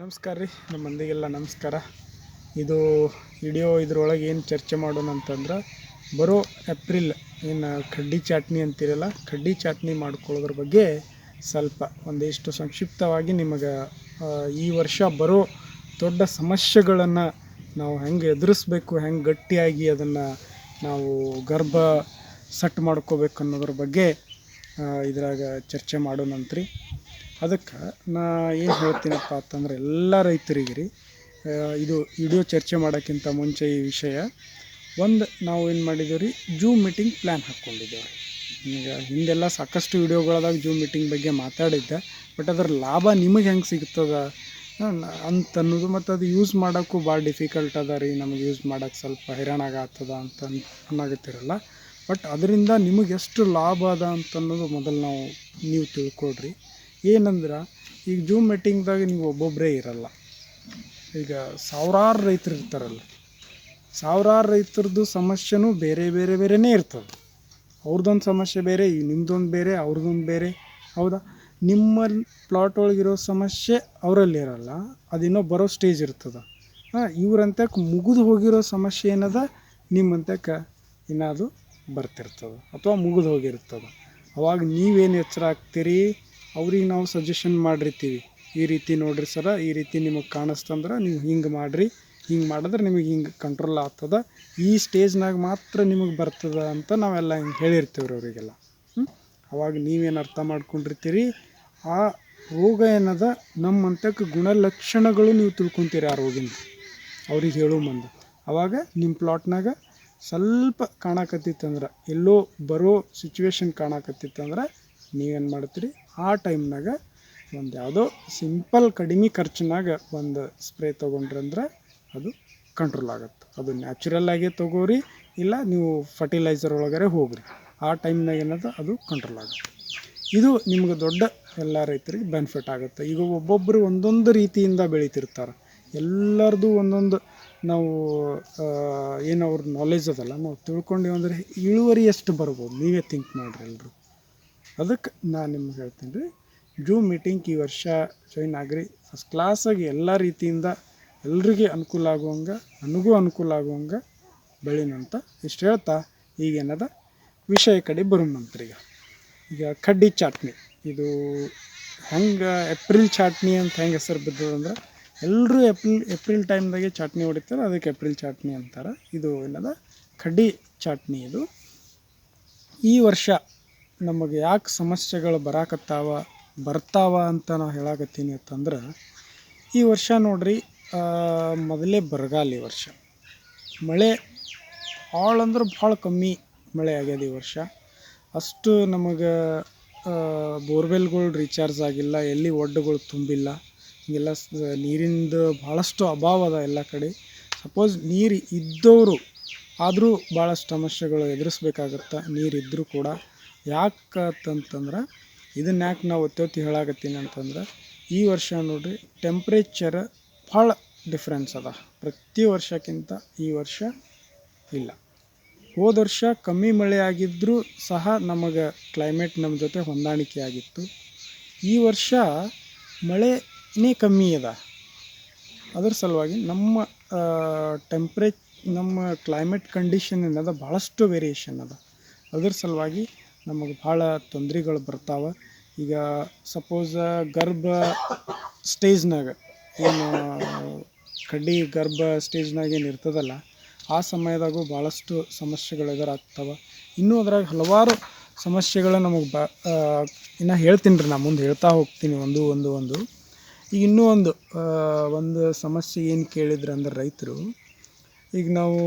ನಮಸ್ಕಾರ ರೀ ನಮ್ಮ ಮಂದಿಗೆಲ್ಲ ನಮಸ್ಕಾರ. ಇದು ವಿಡಿಯೋ ಇದ್ರೊಳಗೆ ಏನು ಚರ್ಚೆ ಮಾಡೋಣ ಅಂತಂದ್ರೆ, ಬರೋ ಏಪ್ರಿಲ್ ಏನು ಕಡ್ಡಿ ಚಾಟ್ನಿ ಅಂತೀರಲ್ಲ, ಕಡ್ಡಿ ಚಾಟ್ನಿ ಮಾಡ್ಕೊಳ್ಳೋದ್ರ ಬಗ್ಗೆ ಸ್ವಲ್ಪ ಒಂದಿಷ್ಟು ಸಂಕ್ಷಿಪ್ತವಾಗಿ ನಿಮಗೆ ಈ ವರ್ಷ ಬರೋ ದೊಡ್ಡ ಸಮಸ್ಯೆಗಳನ್ನು ನಾವು ಹೆಂಗೆ ಎದುರಿಸ್ಬೇಕು, ಹೆಂಗೆ ಗಟ್ಟಿಯಾಗಿ ಅದನ್ನು ನಾವು ಗರ್ಭ ಸಟ್ ಮಾಡ್ಕೋಬೇಕು ಅನ್ನೋದ್ರ ಬಗ್ಗೆ ಇದ್ರಾಗ ಚರ್ಚೆ ಮಾಡೋಣಂತ್ರಿ. ಅದಕ್ಕೆ ನಾ ಏನು ಹೇಳ್ತೀನಪ್ಪ ಅಂತಂದ್ರೆ ಎಲ್ಲ ರೈತರಿಗೆ ರೀ ಇದು ವಿಡಿಯೋ ಚರ್ಚೆ ಮಾಡೋಕ್ಕಿಂತ ಮುಂಚೆ ಈ ವಿಷಯ. ಒಂದು ನಾವು ಏನು ಮಾಡಿದ್ದೀವಿ ರೀ ಜೂಮ್ ಮೀಟಿಂಗ್ ಪ್ಲ್ಯಾನ್ ಹಾಕ್ಕೊಂಡಿದ್ದೇವೆ ಈಗ ಹಿಂದೆಲ್ಲ ಸಾಕಷ್ಟು ವಿಡಿಯೋಗಳಾದಾಗ ಜೂಮ್ ಮೀಟಿಂಗ್ ಬಗ್ಗೆ ಮಾತಾಡಿದ್ದೆ ಬಟ್ ಅದರ ಲಾಭ ನಿಮಗೆ ಹೆಂಗೆ ಸಿಗ್ತದೆ ಅಂತ ಅನ್ನೋದು ಮತ್ತು ಅದು ಯೂಸ್ ಮಾಡೋಕ್ಕೂ ಭಾಳ ಡಿಫಿಕಲ್ಟ್ ಅದ ರೀ, ನಮಗೆ ಯೂಸ್ ಮಾಡೋಕ್ಕೆ ಸ್ವಲ್ಪ ಹೈರಾಣ ಆಗತ್ತದ ಅಂತ ಅನ್ನಾಗುತ್ತಿರಲ್ಲ ಬಟ್ ಅದರಿಂದ ನಿಮಗೆ ಎಷ್ಟು ಲಾಭ ಅದ ಅಂತ ಅನ್ನೋದು ಮೊದಲು ನಾವು, ನೀವು ತಿಳ್ಕೊಳ್ರಿ. ಏನಂದ್ರೆ, ಈಗ ಜೂಮ್ ಮೀಟಿಂಗ್ದಾಗ ನೀವು ಒಬ್ಬೊಬ್ಬರೇ ಇರಲ್ಲ. ಈಗ ಸಾವಿರಾರು ರೈತರು ಇರ್ತಾರಲ್ಲ. ಸಾವಿರಾರು ರೈತರದ್ದು ಸಮಸ್ಯೆನೂ ಬೇರೆ ಬೇರೆ ಬೇರೆನೇ ಇರ್ತದೆ. ಅವ್ರದ್ದೊಂದು ಸಮಸ್ಯೆ ಬೇರೆ ನಿಮ್ಮದೊಂದು ಬೇರೆ ಅವ್ರದ್ದೊಂದು ಬೇರೆ. ಹೌದಾ? ನಿಮ್ಮ ಪ್ಲಾಟ್ ಒಳಗಿರೋ ಸಮಸ್ಯೆ ಅವರಲ್ಲಿ ಇರಲ್ಲ ಅದಿನ್ನೋ ಬರೋ ಸ್ಟೇಜ್ ಇರ್ತದೆ. ಹಾಂ ಇವ್ರಂತಕ್ಕೆ ಮುಗಿದು ಹೋಗಿರೋ ಸಮಸ್ಯೆ ಏನದ? ನಿಮ್ಮಂತಕ್ಕೆ ಅದು ಬರ್ತಿರ್ತದೆ, ಅಥವಾ ಮುಗಿದು ಹೋಗಿರ್ತದೆ. ಅವಾಗ ನೀವೇನು ಎಚ್ಚರ ಆಗ್ತೀರಿ? ಅವ್ರಿಗೆ ನಾವು ಸಜೆಷನ್ ಮಾಡಿರ್ತೀವಿ. ಈ ರೀತಿ ನೋಡಿರಿ ಸರ, ಈ ರೀತಿ ನಿಮಗೆ ಕಾಣಿಸ್ತಂದ್ರೆ ನೀವು ಹಿಂಗೆ ಮಾಡಿರಿ, ಹಿಂಗೆ ಮಾಡಿದ್ರೆ ನಿಮಗೆ ಹಿಂಗೆ ಕಂಟ್ರೋಲ್ ಆಗ್ತದ. ಈ ಸ್ಟೇಜ್ನಾಗ ಮಾತ್ರ ನಿಮಗೆ ಬರ್ತದ ಅಂತ ನಾವೆಲ್ಲ ಹಿಂಗೆ ಹೇಳಿರ್ತೀವಿ ರೀ ಅವರಿಗೆಲ್ಲ. ಹ್ಞೂ ಅವಾಗ ನೀವೇನು ಅರ್ಥ ಮಾಡ್ಕೊಂಡಿರ್ತೀರಿ? ಆ ರೋಗ ಏನದ? ನಮ್ಮಂತಕ್ಕೆ ಗುಣಲಕ್ಷಣಗಳು ನೀವು ತಿಳ್ಕೊತೀರಿ ಆ ರೋಗಿನ ಅವ್ರಿಗೆ ಹೇಳೋ ಮುಂದೆ. ಅವಾಗ ನಿಮ್ಮ ಪ್ಲಾಟ್ನಾಗ ಸ್ವಲ್ಪ ಕಾಣಕತ್ತಿತ್ತಂದ್ರೆ, ಎಲ್ಲೋ ಬರೋ ಸಿಚುವೇಶನ್ ಕಾಣಕತ್ತಿತ್ತಂದ್ರೆ ನೀವೇನು ಮಾಡ್ತೀರಿ? ಆ ಟೈಮ್ನಾಗ ಒಂದು ಯಾವುದೋ ಸಿಂಪಲ್ ಕಡಿಮೆ ಖರ್ಚಿನಾಗ ಒಂದು ಸ್ಪ್ರೇ ತೊಗೊಂಡ್ರಂದ್ರೆ ಅದು ಕಂಟ್ರೋಲ್ ಆಗುತ್ತೆ. ಅದು ನ್ಯಾಚುರಲ್ ಆಗೇ ತೊಗೋರಿ, ಇಲ್ಲ ನೀವು ಫರ್ಟಿಲೈಸರ್ ಒಳಗರೆ ಹೋಗ್ರಿ. ಆ ಟೈಮ್ನಾಗ ಏನದ ಅದು ಕಂಟ್ರೋಲ್ ಆಗುತ್ತೆ. ಇದು ನಿಮ್ಗೆ ದೊಡ್ಡ ಎಲ್ಲ ರೈತರಿಗೆ ಬೆನಿಫಿಟ್ ಆಗುತ್ತೆ. ಈಗ ಒಬ್ಬೊಬ್ಬರು ಒಂದೊಂದು ರೀತಿಯಿಂದ ಬೆಳೀತಿರ್ತಾರೆ. ಎಲ್ಲರದು ಒಂದೊಂದು ನಾವು ಏನು ಅವ್ರ ನಾಲೆಜ್ ಅದಲ್ಲ. ನಾವು ತಿಳ್ಕೊಂಡೀವಿ ಅಂದರೆ ಇಳುವರಿ ಎಷ್ಟು ಬರ್ಬೋದು? ನೀವೇ ಥಿಂಕ್ ಮಾಡಿರಿ ಎಲ್ಲರೂ ಅದಕ್ಕೆ ನಾನು ನಿಮ್ಗೆ ಹೇಳ್ತೀನಿ ರೀ ಜೂಮ್ ಮೀಟಿಂಗ್ ಈ ವರ್ಷ ಜಾಯಿನ್ ಆಗ್ರಿ. ಫಸ್ಟ್ ಕ್ಲಾಸಾಗಿ ಎಲ್ಲ ರೀತಿಯಿಂದ ಎಲ್ರಿಗೆ ಅನುಕೂಲ ಆಗುವಂಗೆ, ನನಗೂ ಅನುಕೂಲ ಆಗುವಂಗೆ ಬೆಳಿನಂತ ಇಷ್ಟು ಹೇಳ್ತಾ ಈಗೇನದ ವಿಷಯ ಕಡೆ ಬರೋಣಂತ್ರೀಗ ಈಗ. ಕಡ್ಡಿ ಚಾಟ್ನಿ. ಇದು ಹೆಂಗೆ ಏಪ್ರಿಲ್ ಚಾಟ್ನಿ ಅಂತ ಹೆಂಗೆ ಹೆಸರು ಬಿದ್ದದಂದ್ರೆ ಎಲ್ಲರೂ ಏಪ್ರಿಲ್ ಏಪ್ರಿಲ್ ಟೈಮ್ದಾಗೆ ಚಾಟ್ನಿ ಹೊಡಿತಾರೆ, ಅದಕ್ಕೆ ಏಪ್ರಿಲ್ ಚಾಟ್ನಿ ಅಂತಾರೆ. ಇದು ಏನದ? ಕಡ್ಡಿ ಚಾಟ್ನಿ ಇದು. ಈ ವರ್ಷ ನಮಗೆ ಯಾಕೆ ಸಮಸ್ಯೆಗಳು ಬರಾಕತ್ತಾವ, ಬರ್ತಾವ ಅಂತ ನಾವು ಹೇಳಾಕತ್ತೀನಿ ಅಂತಂದ್ರೆ, ಈ ವರ್ಷ ನೋಡ್ರಿ ಮೊದಲೇ ಬರಗಾಲ ಈ ವರ್ಷ. ಮಳೆ ಭಾಳ ಅಂದ್ರೆ ಭಾಳ ಕಮ್ಮಿ ಮಳೆ ಆಗ್ಯದ ಈ ವರ್ಷ. ಅಷ್ಟು ನಮಗೆ ಬೋರ್ವೆಲ್ಗಳು ರೀಚಾರ್ಜ್ ಆಗಿಲ್ಲ, ಎಲ್ಲಿ ಒಡ್ಡುಗಳು ತುಂಬಿಲ್ಲ. ಸ- ನೀರಿಂದು ಭಾಳಷ್ಟು ಅಭಾವ ಅದ ಎಲ್ಲ ಕಡೆ. ಸಪೋಸ್ ನೀರು ಇದ್ದವರು ಆದರೂ ಭಾಳಷ್ಟು ಸಮಸ್ಯೆಗಳು ಎದುರಿಸ್ಬೇಕಾಗತ್ತೆ ನೀರಿದ್ದರೂ ಕೂಡ. ಯಾಕಂತಂದ್ರೆ ಇದನ್ನ ಯಾಕೆ ನಾವು ಒತ್ತಿ ಹೇಳಾಕತ್ತೀನಿ ಅಂತಂದ್ರೆ ಈ ವರ್ಷ ನೋಡಿರಿ ಟೆಂಪ್ರೇಚರ್ ಭಾಳ ಡಿಫ್ರೆನ್ಸ್ ಅದ. ಪ್ರತಿ ವರ್ಷಕ್ಕಿಂತ ಈ ವರ್ಷ ಇಲ್ಲ. ಹೋದ ವರ್ಷ ಕಮ್ಮಿ ಮಳೆ ಆಗಿದ್ದರೂ ಸಹ ನಮಗೆ ಕ್ಲೈಮೇಟ್ ನಮ್ಮ ಜೊತೆ ಹೊಂದಾಣಿಕೆ ಆಗಿತ್ತು. ಈ ವರ್ಷ ಮಳೆನೇ ಕಮ್ಮಿ ಅದ. ಅದ್ರ ಸಲುವಾಗಿ ನಮ್ಮ ಟೆಂಪ್ರೇಚ್ ನಮ್ಮ ಕ್ಲೈಮೇಟ್ ಕಂಡೀಷನ್ ಏನದ ಭಾಳಷ್ಟು ವೇರಿಯೇಷನ್ ಅದ. ಅದ್ರ ಸಲುವಾಗಿ ನಮಗೆ ಭಾಳ ತೊಂದರೆಗಳು ಬರ್ತಾವೆ. ಈಗ ಸಪೋಸ್ ಗರ್ಭ ಸ್ಟೇಜ್ನಾಗ ಏನು, ಕಡ್ಡಿ ಗರ್ಭ ಸ್ಟೇಜ್ನಾಗ ಏನು ಇರ್ತದಲ್ಲ, ಆ ಸಮಯದಾಗೂ ಭಾಳಷ್ಟು ಸಮಸ್ಯೆಗಳು ಎದುರಾಗ್ತವೆ. ಇನ್ನೂ ಅದ್ರಾಗ ಹಲವಾರು ಸಮಸ್ಯೆಗಳು ನಮಗೆ ಬ ಇನ್ನು ಹೇಳ್ತೀನಿ ರೀ, ನಾ ಮುಂದೆ ಹೇಳ್ತಾ ಹೋಗ್ತೀನಿ ಒಂದು ಒಂದು ಒಂದು. ಈಗ ಇನ್ನೂ ಒಂದು ಒಂದು ಸಮಸ್ಯೆ ಏನು ಕೇಳಿದ್ರೆ ಅಂದ್ರೆ ರೈತರು, ಈಗ ನಾವು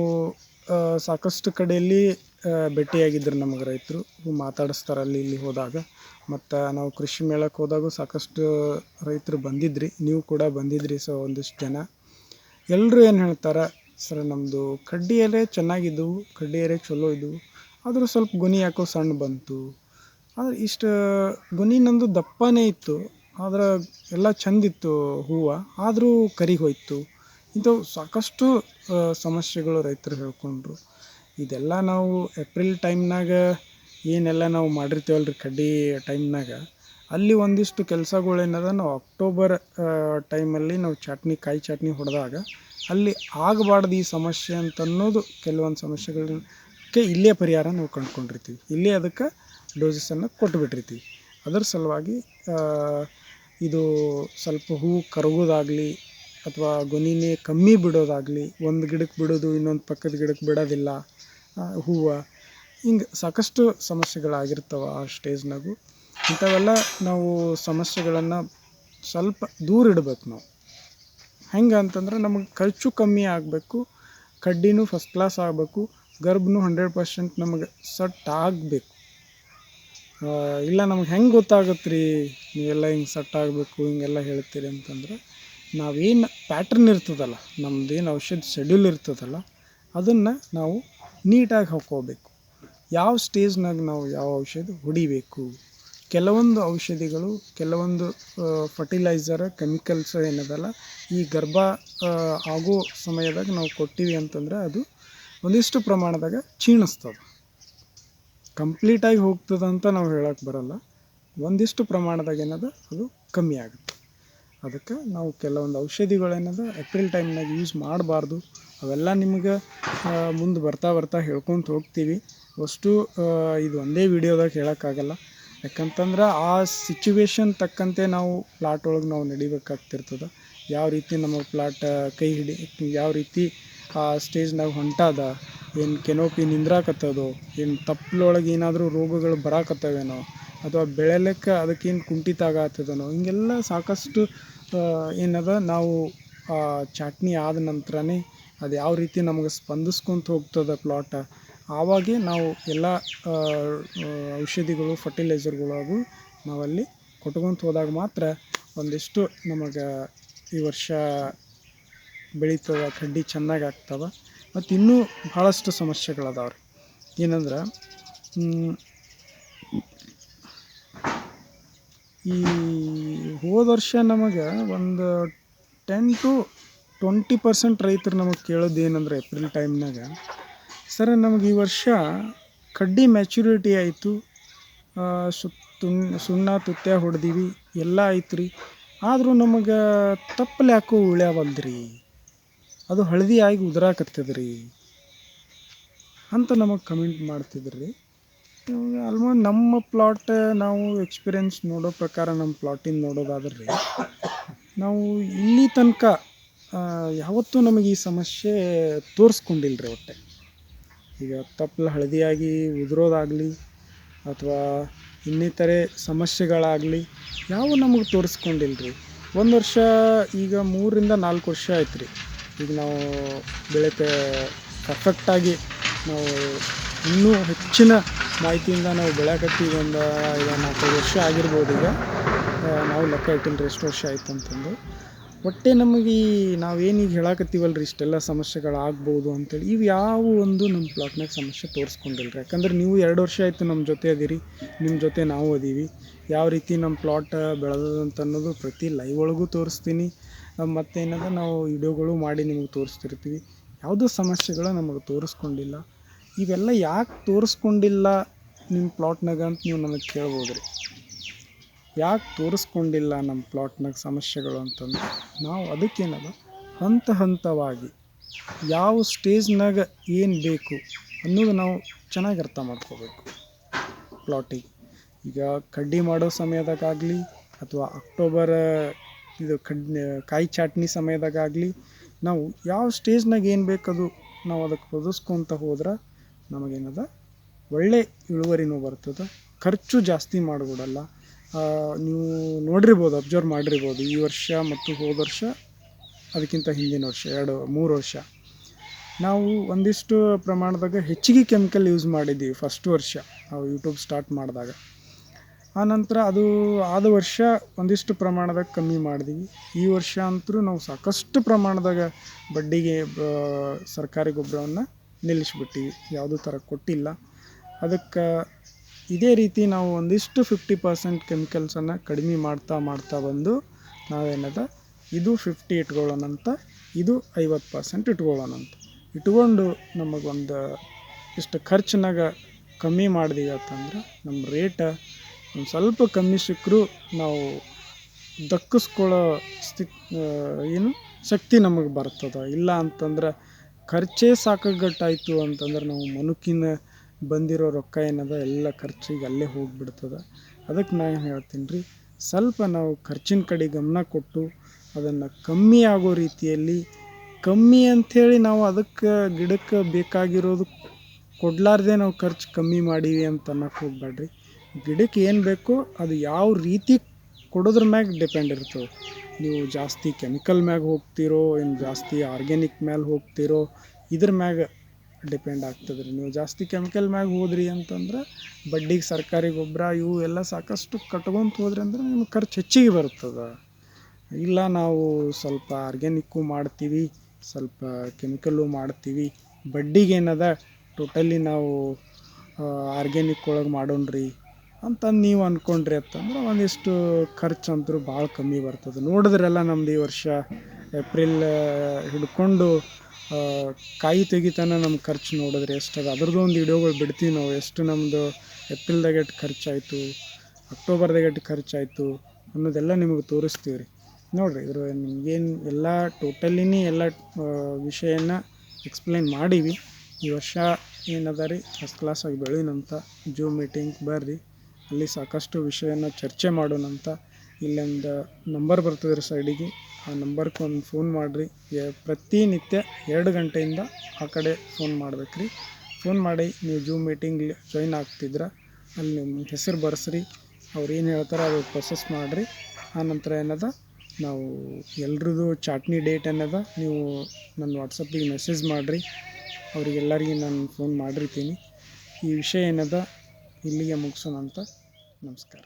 ಸಾಕಷ್ಟು ಕಡೆಯಲ್ಲಿ ಆ, ಭೇಟಿಯಾಗಿದ್ರು ನಮಗೆ ರೈತರು. ಮಾತಾಡಿಸ್ತಾರೆ ಅಲ್ಲಿ ಇಲ್ಲಿ ಹೋದಾಗ. ಮತ್ತು ನಾವು ಕೃಷಿ ಮೇಳಕ್ಕೆ ಹೋದಾಗೂ ಸಾಕಷ್ಟು ರೈತರು ಬಂದಿದ್ರಿ. ನೀವು ಕೂಡ ಬಂದಿದ್ರಿ ಸೊ ಒಂದಿಷ್ಟು ಜನ. ಎಲ್ಲರೂ ಏನು ಹೇಳ್ತಾರೆ ಸರ್ ನಮ್ಮದು ಕಡ್ಡಿ ಎಲೆ ಚೆನ್ನಾಗಿದ್ದವು ಕಡ್ಡಿ ಎಲೆ ಚಲೋ ಇದ್ದವು. ಆದರೂ ಸ್ವಲ್ಪ ಗೊನಿ ಯಾಕೋ ಸಣ್ಣ ಬಂತು. ಆದ್ರೆ ಇಷ್ಟು ಗೊನಿ ನಂದು ದಪ್ಪನೇ ಇತ್ತು. ಆದ್ರೆ ಎಲ್ಲ ಚಂದಿತ್ತು ಹೂವು. ಆದರೂ ಕರಿ ಹೋಯ್ತು. ಇಂಥವು ಸಾಕಷ್ಟು ಸಮಸ್ಯೆಗಳು ರೈತರು ಹೇಳ್ಕೊಂಡ್ರು. ಇದೆಲ್ಲ ನಾವು ಏಪ್ರಿಲ್ ಟೈಮ್ನಾಗ ಏನೆಲ್ಲ ನಾವು ಮಾಡಿರ್ತೀವಲ್ರಿ ಕಡ್ಡಿ ಟೈಮ್ನಾಗ ಅಲ್ಲಿ ಒಂದಿಷ್ಟು ಕೆಲಸಗಳೇನದ ನಾವು ಅಕ್ಟೋಬರ್ ಟೈಮಲ್ಲಿ ನಾವು ಚಟ್ನಿ, ಕಾಯಿ ಚಟ್ನಿ ಹೊಡೆದಾಗ ಅಲ್ಲಿ ಆಗಬಾರ್ದು ಈ ಸಮಸ್ಯೆ ಅಂತ ಅನ್ನೋದು ಕೆಲವೊಂದು ಸಮಸ್ಯೆಗಳಕ್ಕೆ ಇಲ್ಲೇ ಪರಿಹಾರ ನಾವು ಕಂಡುಕೊಂಡಿರ್ತೀವಿ. ಇಲ್ಲೇ ಅದಕ್ಕೆ ಡೋಸಸನ್ನು ಕೊಟ್ಟುಬಿಟ್ಟಿರ್ತೀವಿ ಅದರ ಸಲುವಾಗಿ ಇದು ಸ್ವಲ್ಪ ಹೂವು ಕರಗೋದಾಗಲಿ ಅಥವಾ ಗೊನೆನೇ ಕಮ್ಮಿ ಬಿಡೋದಾಗಲಿ, ಒಂದು ಗಿಡಕ್ಕೆ ಬಿಡೋದು, ಇನ್ನೊಂದು ಪಕ್ಕದ ಗಿಡಕ್ಕೆ ಬಿಡೋದಿಲ್ಲ ಹೂವು, ಹಿಂಗೆ ಸಾಕಷ್ಟು ಸಮಸ್ಯೆಗಳಾಗಿರ್ತವೆ ಆ ಸ್ಟೇಜ್ನಾಗು. ಇಂಥವೆಲ್ಲ ನಾವು ಸಮಸ್ಯೆಗಳನ್ನು ಸ್ವಲ್ಪ ದೂರ ಇಡ್ಬೇಕು ನಾವು. ಹೆಂಗೆ ಅಂತಂದ್ರೆ ನಮಗೆ ಖರ್ಚು ಕಮ್ಮಿ ಆಗಬೇಕು, ಕಡ್ಡಿನೂ ಫಸ್ಟ್ ಕ್ಲಾಸ್ ಆಗಬೇಕು, ಗರ್ಭನೂ ಹಂಡ್ರೆಡ್ ಪರ್ಸೆಂಟ್ ನಮಗೆ ಸಟ್ ಆಗಬೇಕು. ಇಲ್ಲ ನಮ್ಗೆ ಹೆಂಗೆ ಗೊತ್ತಾಗುತ್ತೆ ರೀ ನೀವೆಲ್ಲ ಹಿಂಗೆ ಸಟ್ ಆಗಬೇಕು, ಹಿಂಗೆಲ್ಲ ಹೇಳ್ತೀರಿ ಅಂತಂದ್ರೆ, ನಾವೇನು ಪ್ಯಾಟ್ರನ್ ಇರ್ತದಲ್ಲ ನಮ್ಮದೇನು ಔಷಧ ಶೆಡ್ಯೂಲ್ ಇರ್ತದಲ್ಲ, ಅದನ್ನು ನಾವು ನೀಟಾಗಿ ಹಾಕ್ಕೋಬೇಕು. ಯಾವ ಸ್ಟೇಜ್ನಾಗ ನಾವು ಯಾವ ಔಷಧಿ ಹೊಡಿಬೇಕು? ಕೆಲವೊಂದು ಔಷಧಿಗಳು, ಕೆಲವೊಂದು ಫರ್ಟಿಲೈಸರ್, ಕೆಮಿಕಲ್ಸ್ ಏನದಲ್ಲ, ಈ ಗರ್ಭ ಆಗೋ ಸಮಯದಾಗ ನಾವು ಕೊಟ್ಟಿವಿ ಅಂತಂದ್ರೆ ಅದು ಒಂದಿಷ್ಟು ಪ್ರಮಾಣದಾಗ ಕ್ಷೀಣಿಸ್ತದೆ. ಕಂಪ್ಲೀಟಾಗಿ ಹೋಗ್ತದೆ ಅಂತ ನಾವು ಹೇಳಕ್ಕೆ ಬರಲ್ಲ. ಒಂದಿಷ್ಟು ಪ್ರಮಾಣದಾಗ ಏನದ, ಅದು ಕಮ್ಮಿ ಆಗುತ್ತೆ. ಅದಕ್ಕೆ ನಾವು ಕೆಲವೊಂದು ಔಷಧಿಗಳೇನದ ಏಪ್ರಿಲ್ ಟೈಮ್ನಾಗ ಯೂಸ್ ಮಾಡಬಾರ್ದು. ಅವೆಲ್ಲ ನಿಮ್ಗೆ ಮುಂದೆ ಬರ್ತಾ ಬರ್ತಾ ಹೇಳ್ಕೊತ ಹೋಗ್ತೀವಿ. ಅಷ್ಟು ಇದು ಒಂದೇ ವಿಡಿಯೋದಾಗ ಹೇಳೋಕ್ಕಾಗಲ್ಲ. ಯಾಕಂತಂದ್ರೆ ಆ ಸಿಚುವೇಶನ್ ತಕ್ಕಂತೆ ನಾವು ಪ್ಲಾಟ್ ಒಳಗೆ ನಾವು ನಡಿಬೇಕಾಗ್ತಿರ್ತದೆ. ಯಾವ ರೀತಿ ನಮ್ಮ ಪ್ಲಾಟ್ ಕೈ ಹಿಡಿ, ಯಾವ ರೀತಿ ಆ ಸ್ಟೇಜ್ನಾಗ ಹೊಂಟಾದ, ಏನು ಕೆನೋಪಿ ನಿಂದ್ರಾಕತ್ತದೋ, ಏನು ತಪ್ಪಲೊಳಗೆ ಏನಾದರೂ ರೋಗಗಳು ಬರಾಕತ್ತವೇನೋ, ಅಥವಾ ಬೆಳೆಯಲಿಕ್ಕೆ ಅದಕ್ಕೇನು ಕುಂಠಿತ ಆಗತ್ತದನೋ ಹಿಂಗೆಲ್ಲ ಸಾಕಷ್ಟು ಏನದ ನಾವು ಚಾಟ್ನಿ ಚಟ್ನಿ ಆದ ನಂತರನೇ ಅದು ಯಾವ ರೀತಿ ನಮಗೆ ಸ್ಪಂದಿಸ್ಕೊಂತ ಹೋಗ್ತದೆ ಪ್ಲಾಟ ಆವಾಗೇ ನಾವು ಎಲ್ಲ ಔಷಧಿಗಳು ಫರ್ಟಿಲೈಸರ್ಗಳು ಅವು ನಾವಲ್ಲಿ ಕೊಟ್ಕೊಂತ ಹೋದಾಗ ಮಾತ್ರ ಒಂದಿಷ್ಟು ನಮಗೆ ಈ ವರ್ಷ ಬೆಳೀತದ ಕಡ್ಡಿ ಚೆನ್ನಾಗಿ ಆಗ್ತವೆ. ಮತ್ತು ಇನ್ನೂ ಭಾಳಷ್ಟು ಸಮಸ್ಯೆಗಳದಾವ ರೀ ಏನಂದ್ರೆ ಈ ಹೋದ ವರ್ಷ ನಮಗೆ ಒಂದು ಟೆನ್ ಟು ಟ್ವೆಂಟಿ ಪರ್ಸೆಂಟ್ ರೈತರು ನಮಗೆ ಕೇಳೋದು ಏನಂದ್ರೆ ಏಪ್ರಿಲ್ ಟೈಮ್ನಾಗ ಸರ್, ನಮಗೆ ಈ ವರ್ಷ ಕಡ್ಡಿ ಮ್ಯಾಚುರಿಟಿ ಆಯಿತು. ಸುತ್ತ ಸುಣ್ಣ ತುತ್ತ ಹೊಡೆದೀವಿ. ಎಲ್ಲ ಐತ್ರಿ ಆದರೂ ನಮಗೆ ತಪ್ಪಲು ಯಾಕೋ ಉಳ್ಯಾವಲ್ದ್ರಿ ಅದು ಹಳದಿ ಆಗಿ ಉದುರಾಕತ್ತದ್ರಿ ಅಂತ ನಮಗೆ ಕಮೆಂಟ್ ಮಾಡ್ತಿದ್ರಿ ಆಲ್ಮೋಸ್ಟ್ ನಮ್ಮ ಪ್ಲಾಟ್ ನಾವು ಎಕ್ಸ್ಪೀರಿಯನ್ಸ್ ನೋಡೋ ಪ್ರಕಾರ ನಮ್ಮ ಪ್ಲಾಟಿಂದ ನೋಡೋದಾದ್ರೆ ರೀ ನಾವು ಇಲ್ಲಿ ತನಕ ಯಾವತ್ತೂ ನಮಗೆ ಈ ಸಮಸ್ಯೆ ತೋರಿಸ್ಕೊಂಡಿಲ್ಲ ರೀ ಒಟ್ಟೆ ಈಗ ತಪ್ಪಲು ಹಳದಿಯಾಗಿ ಉದುರೋದಾಗಲಿ ಅಥವಾ ಇನ್ನಿತರೆ ಸಮಸ್ಯೆಗಳಾಗಲಿ ಯಾವ ನಮಗೆ ತೋರಿಸ್ಕೊಂಡಿಲ್ಲ ರೀ ಒಂದು ವರ್ಷ ಈಗ ಮೂರರಿಂದ ನಾಲ್ಕು ವರ್ಷ ಆಯ್ತು ರೀ ಈಗ ನಾವು ಬೆಳೆ ಪರ್ಫೆಕ್ಟಾಗಿ ನಾವು ಇನ್ನೂ ಹೆಚ್ಚಿನ ಮಾಹಿತಿಯಿಂದ ನಾವು ಬೆಳೆಕತ್ತೀವಿ ಒಂದು, ಈಗ ನಾಲ್ಕೈದು ವರ್ಷ ಆಗಿರ್ಬೋದು ಈಗ. ನಾವು ಲೆಕ್ಕ ಇಟ್ಟಿಲ್ಲ ರೀ ಎಷ್ಟು ವರ್ಷ ಆಯ್ತು ಅಂತಂದು ಒಟ್ಟೆ ನಮಗೆ ನಾವೇನೀಗ ಹೇಳಕತ್ತೀವಲ್ಲ ರೀ ಇಷ್ಟೆಲ್ಲ ಸಮಸ್ಯೆಗಳಾಗ್ಬೋದು ಅಂತೇಳಿ. ಇವು ಯಾವ ಒಂದು ನಮ್ಮ ಪ್ಲಾಟ್ನಾಗ ಸಮಸ್ಯೆ ತೋರಿಸ್ಕೊಂಡಿಲ್ಲ ರೀ ಯಾಕಂದ್ರೆ ನೀವು ಎರಡು ವರ್ಷ ಆಯಿತು ನಮ್ಮ ಜೊತೆ ಅದೀರಿ ನಿಮ್ಮ ಜೊತೆ ನಾವು ಅದೀವಿ. ಯಾವ ರೀತಿ ನಮ್ಮ ಪ್ಲಾಟ್ ಬೆಳೆದಂತ ಅನ್ನೋದು ಪ್ರತಿ ಲೈವ್ ಒಳಗೂ ತೋರಿಸ್ತೀನಿ. ಮತ್ತೇನದ ನಾವು ವಿಡಿಯೋಗಳು ಮಾಡಿ ನಿಮಗೆ ತೋರಿಸ್ತಿರ್ತೀವಿ. ಯಾವುದೂ ಸಮಸ್ಯೆಗಳು ನಮಗೆ ತೋರಿಸ್ಕೊಂಡಿಲ್ಲ. ಇವೆಲ್ಲ ಯಾಕೆ ತೋರಿಸ್ಕೊಂಡಿಲ್ಲ ನಿಮ್ಮ ಪ್ಲಾಟ್ನಾಗ ಅಂತ ನೀವು ನನಗೆ ಕೇಳ್ಬೋದು ರೀ ಯಾಕೆ ತೋರಿಸ್ಕೊಂಡಿಲ್ಲ ನಮ್ಮ ಪ್ಲಾಟ್ನಾಗ ಸಮಸ್ಯೆಗಳು ಅಂತಂದ್ರೆ, ನಾವು ಅದಕ್ಕೇನದ, ಹಂತ ಹಂತವಾಗಿ ಯಾವ ಸ್ಟೇಜ್ನಾಗ ಏನು ಬೇಕು ಅನ್ನೋದು ನಾವು ಚೆನ್ನಾಗಿ ಅರ್ಥ ಮಾಡ್ಕೋಬೇಕು ಪ್ಲಾಟಿಗೆ. ಈಗ ಕಡ್ಡಿ ಮಾಡೋ ಸಮಯದಾಗಲಿ ಅಥವಾ ಅಕ್ಟೋಬರ್ ಇದು ಕಡ್, ಕಾಯಿ ಚಾಟ್ನಿ ಸಮಯದಾಗಲಿ ನಾವು ಯಾವ ಸ್ಟೇಜ್ನಾಗ ಏನು ಬೇಕದು ನಾವು ಅದಕ್ಕೆ ಒದಗಿಸ್ಕೊತ ಹೋದ್ರೆ ನಮಗೇನದ, ಒಳ್ಳೆ ಇಳುವರಿನೂ ಬರ್ತದೆ, ಖರ್ಚು ಜಾಸ್ತಿ ಮಾಡಿಬಿಡಲ್ಲ. ನೀವು ನೋಡಿರ್ಬೋದು, ಅಬ್ಸರ್ವ್ ಮಾಡಿರ್ಬೋದು, ಈ ವರ್ಷ ಮತ್ತು ಹೋದ ವರ್ಷ, ಅದಕ್ಕಿಂತ ಹಿಂದಿನ ವರ್ಷ, ಎರಡು, ಮೂರು ವರ್ಷ. ನಾವು ಒಂದಿಷ್ಟು ಪ್ರಮಾಣದಾಗ ಹೆಚ್ಚಿಗೆ ಕೆಮಿಕಲ್ ಯೂಸ್ ಮಾಡಿದ್ದೀವಿ ಫಸ್ಟ್ ವರ್ಷ, ನಾವು ಯೂಟ್ಯೂಬ್ ಸ್ಟಾರ್ಟ್ ಮಾಡಿದಾಗ. ಆನಂತರ ಅದು ಆದ ವರ್ಷ ಒಂದಿಷ್ಟು ಪ್ರಮಾಣದಾಗ ಕಮ್ಮಿ ಮಾಡಿದ್ವಿ. ಈ ವರ್ಷ ಅಂತೂ ನಾವು ಸಾಕಷ್ಟು ಪ್ರಮಾಣದಾಗ ಬಡ್ಡಿಗೆ ಸರ್ಕಾರಿ ಗೊಬ್ಬರವನ್ನು ನಿಲ್ಲಿಸ್ಬಿಟ್ಟಿವಿ. ಯಾವುದೂ ಥರ ಕೊಟ್ಟಿಲ್ಲ. ಅದಕ್ಕೆ ಇದೇ ರೀತಿ ನಾವು ಒಂದಿಷ್ಟು ಫಿಫ್ಟಿ ಪರ್ಸೆಂಟ್ ಕೆಮಿಕಲ್ಸನ್ನು ಕಡಿಮೆ ಮಾಡ್ತಾ ಮಾಡ್ತಾ ಬಂದು ನಾವೇನದ? ಇದು ಫಿಫ್ಟಿ ಇಟ್ಕೊಳ್ಳೋಣಂತ, ಇದು ಐವತ್ತು ಪರ್ಸೆಂಟ್ ಇಟ್ಕೊಳ್ಳೋಣಂತ. ಇಟ್ಕೊಂಡು ನಮಗೊಂದು ಇಷ್ಟು ಖರ್ಚಿನಾಗ ಕಮ್ಮಿ ಮಾಡಿದೀವಿ ಅಂತಂದ್ರೆ ನಮ್ಮ ರೇಟ ಒಂದು ಸ್ವಲ್ಪ ಕಮ್ಮಿ ಸಿಕ್ಕರೂ ನಾವು ದಕ್ಕಿಸ್ಕೊಳ್ಳೋ ಸ್ಥಿತಿ ಏನು ಶಕ್ತಿ ನಮಗೆ ಬರ್ತದೆ. ಇಲ್ಲ ಅಂತಂದ್ರೆ ಖರ್ಚೇ ಸಾಕಾಗಟ್ಟಾಯಿತು ಅಂತಂದ್ರೆ ನಾವು ಮನುಕಿನ ಬಂದಿರೋ ರೊಕ್ಕ ಏನದ ಎಲ್ಲ ಖರ್ಚಿಗೆ ಅಲ್ಲೇ ಹೋಗ್ಬಿಡ್ತದೆ. ಅದಕ್ಕೆ ನಾ ಏನು ಹೇಳ್ತೀನಿ ರೀ ಸ್ವಲ್ಪ ನಾವು ಖರ್ಚಿನ ಕಡೆ ಗಮನ ಕೊಟ್ಟು ಅದನ್ನು ಕಮ್ಮಿ ಆಗೋ ರೀತಿಯಲ್ಲಿ, ಕಮ್ಮಿ ಅಂಥೇಳಿ ನಾವು ಅದಕ್ಕೆ ಗಿಡಕ್ಕೆ ಬೇಕಾಗಿರೋದು ಕೊಡಲಾರ್ದೆ ನಾವು ಖರ್ಚು ಕಮ್ಮಿ ಮಾಡೀವಿ ಅಂತ ಅನ್ನಕ್ಕೆ ಹೋಗ್ಬೇಡ್ರಿ ಗಿಡಕ್ಕೆ ಏನು ಬೇಕೋ ಅದು ಯಾವ ರೀತಿ ಕೊಡೋದ್ರ ಮ್ಯಾಗ ಡಿಪೆಂಡ್ ಇರ್ತದೆ. ನೀವು ಜಾಸ್ತಿ ಕೆಮಿಕಲ್ ಮ್ಯಾಗ ಹೋಗ್ತಿರೋ, ಏನು ಜಾಸ್ತಿ ಆರ್ಗ್ಯಾನಿಕ್ ಮ್ಯಾಲೆ ಹೋಗ್ತಿರೋ, ಇದ್ರ ಮ್ಯಾಗ ಡಿಪೆಂಡ್ ಆಗ್ತದೆ ರೀ ನೀವು ಜಾಸ್ತಿ ಕೆಮಿಕಲ್ ಮ್ಯಾಗ ಹೋದ್ರಿ ಅಂತಂದ್ರೆ ಬಡ್ಡಿಗೆ ಸರ್ಕಾರಿ ಗೊಬ್ಬರ ಇವು ಎಲ್ಲ ಸಾಕಷ್ಟು ಕಟ್ಕೊಂತ ಹೋದ್ರಿ ಅಂದ್ರೆ ನಿಮ್ಗೆ ಖರ್ಚು ಹೆಚ್ಚಿಗೆ ಬರ್ತದೆ. ಇಲ್ಲ ನಾವು ಸ್ವಲ್ಪ ಆರ್ಗ್ಯಾನಿಕ್ಕು ಮಾಡ್ತೀವಿ, ಸ್ವಲ್ಪ ಕೆಮಿಕಲ್ಲು ಮಾಡ್ತೀವಿ, ಬಡ್ಡಿಗೆ ಏನದ ಟೋಟಲಿ ನಾವು ಆರ್ಗ್ಯಾನಿಕ್ ಒಳಗೆ ಮಾಡೋಣ್ರಿ ಅಂತಂದು ನೀವು ಅಂದ್ಕೊಂಡ್ರಿ ಅಂತಂದ್ರೆ ಒಂದಿಷ್ಟು ಖರ್ಚು ಅಂತೂ ಭಾಳ ಕಮ್ಮಿ ಬರ್ತದೆ. ನೋಡಿದ್ರೆಲ್ಲ ನಮ್ದು ಈ ವರ್ಷ ಏಪ್ರಿಲ್ ಹಿಡ್ಕೊಂಡು ಕಾಯಿ ತೆಗಿತಾನ ನಮ್ಮ ಖರ್ಚು ನೋಡಿದ್ರೆ ಎಷ್ಟದ ಅದ್ರದ್ದು ಒಂದು ವಿಡಿಯೋಗಳು ಬಿಡ್ತೀವಿ ನಾವು. ಎಷ್ಟು ನಮ್ಮದು ಏಪ್ರಿಲ್ದಾಗ ಎಷ್ಟು ಖರ್ಚಾಯಿತು ಅಕ್ಟೋಬರ್ದಾಗ ಎಷ್ಟು ಖರ್ಚಾಯಿತು ಅನ್ನೋದೆಲ್ಲ ನಿಮಗೆ ತೋರಿಸ್ತೀವಿ ರೀ. ನೋಡಿರಿ, ಇದ್ರ ನಿಮಗೇನು ಎಲ್ಲ ಟೋಟಲಿನೇ ಎಲ್ಲ ವಿಷಯನ ಎಕ್ಸ್ಪ್ಲೈನ್ ಮಾಡೀವಿ. ಈ ವರ್ಷ ಏನದ ರೀ ಫಸ್ಟ್ ಕ್ಲಾಸಾಗಿ ಬೆಳೀನಂತ ಜೂಮ್ ಮೀಟಿಂಗ್ ಬರ್ರಿ. ಅಲ್ಲಿ ಸಾಕಷ್ಟು ವಿಷಯನ ಚರ್ಚೆ ಮಾಡೋಣಂತ ಇಲ್ಲೊಂದು ನಂಬರ್ ಬರ್ತದೆ ರೀ ಸೈಡಿಗೆ ಆ ನಂಬರ್ಗೆ ಒಂದು ಫೋನ್ ಮಾಡಿರಿ. ಪ್ರತಿನಿತ್ಯ ಎರಡು ಗಂಟೆಯಿಂದ ಆ ಕಡೆ ಫೋನ್ ಮಾಡ್ಬೇಕು ಫೋನ್ ಮಾಡಿ, ನೀವು ಜೂಮ್ ಮೀಟಿಂಗ್ ಜಾಯಿನ್ ಆಗ್ತಿದ್ರ, ಅಲ್ಲಿ ನಿಮ್ಮ ಹೆಸರು ಬರ್ಸ್ರಿ. ಅವ್ರು ಏನು ಹೇಳ್ತಾರೆ ಅದು ಪ್ರೊಸೆಸ್ ಮಾಡಿರಿ. ಆನಂತರ ಏನದ, ನಾವು ಎಲ್ರದ್ದು ಚಾಟ್ನಿ ಡೇಟ್ ಏನದ, ನೀವು ನನ್ನ ವಾಟ್ಸಪ್ಪಿಗೆ ಮೆಸೇಜ್ ಮಾಡಿರಿ. ಅವ್ರಿಗೆಲ್ಲರಿಗೆ ನಾನು ಫೋನ್ ಮಾಡಿರ್ತೀನಿ. ಈ ವಿಷಯ ಏನದ, ಇಲ್ಲಿಗೆ ಮುಗಿಸೋಣ ಅಂತ ನಮಸ್ಕಾರ.